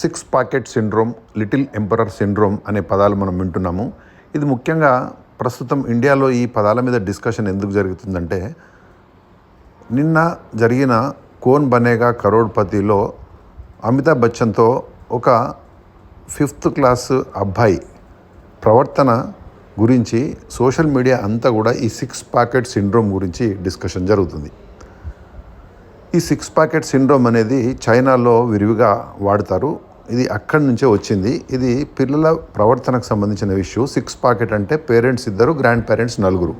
Six pocket syndrome little emperor syndrome అనే పదాలు మనం వింటున్నాము. ఇది ముఖ్యంగా ప్రస్తుతం ఇండియాలో ఈ పదాల మీద డిస్కషన్ ఎందుకు జరుగుతుందంటే నిన్న జరిగిన కోన్ బనేగా కరోడ్పతిలో అమితాబ్ బచ్చన్తో ఒక ఫిఫ్త్ క్లాస్ అబ్బాయి ప్రవర్తన గురించి సోషల్ మీడియా అంతా కూడా ఈ సిక్స్ పాకెట్ సిండ్రోమ్ గురించి డిస్కషన్ జరుగుతుంది. ఈ సిక్స్ ప్యాకెట్ సిండ్రోమ్ అనేది చైనాలో విరివిగా వాడతారు. ఇది అక్కడి నుంచే వచ్చింది. ఇది పిల్లల ప్రవర్తనకు సంబంధించిన ఇష్యూ. సిక్స్ పాకెట్ అంటే పేరెంట్స్ ఇద్దరు గ్రాండ్ పేరెంట్స్ నలుగురు.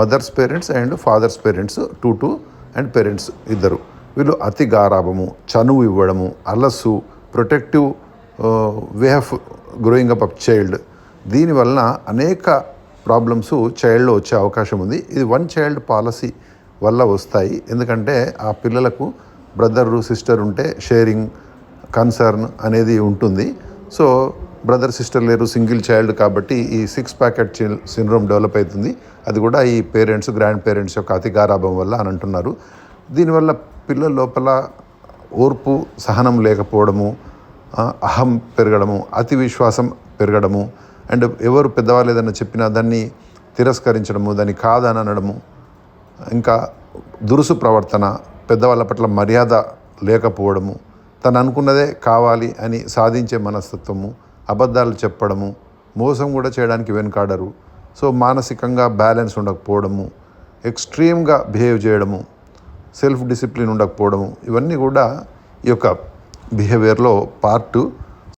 Mothers parents and fathers parents two two and parents ఇద్దరు. వీళ్ళు అతి గారాభము చనువు ఇవ్వడము అలస్సు protective way of growing up up child దీనివలన అనేక ప్రాబ్లమ్స్ చైల్డ్లో వచ్చే అవకాశం ఉంది. ఇది వన్ చైల్డ్ పాలసీ వల్ల వస్తాయి. ఎందుకంటే ఆ పిల్లలకు బ్రదర్ సిస్టర్ ఉంటే షేరింగ్ కన్సర్న్ అనేది ఉంటుంది. సో బ్రదర్ సిస్టర్ లేరు సింగిల్ చైల్డ్ కాబట్టి ఈ సిక్స్ ప్యాకెట్ సిండ్రోమ్ డెవలప్ అవుతుంది. అది కూడా ఈ పేరెంట్స్ గ్రాండ్ పేరెంట్స్ యొక్క అతి గారాభం వల్ల అని అంటున్నారు. దీనివల్ల పిల్లల లోపల ఓర్పు సహనం లేకపోవడము అహం పెరగడము అతి విశ్వాసం పెరగడము అండ్ ఎవరు పెద్దవాళ్ళు ఏదైనా చెప్పినా దాన్ని తిరస్కరించడము దాన్ని కాదని అనడము ఇంకా దురుసు ప్రవర్తన పెద్దవాళ్ళ పట్ల మర్యాద లేకపోవడము తను అనుకున్నదే కావాలి అని సాధించే మనస్తత్వము అబద్ధాలు చెప్పడము మోసం కూడా చేయడానికి వెనుకాడరు. సో మానసికంగా బ్యాలెన్స్ ఉండకపోవడము ఎక్స్ట్రీమ్గా బిహేవ్ చేయడము సెల్ఫ్ డిసిప్లిన్ ఉండకపోవడము ఇవన్నీ కూడా ఈ యొక్క బిహేవియర్లో పార్ట్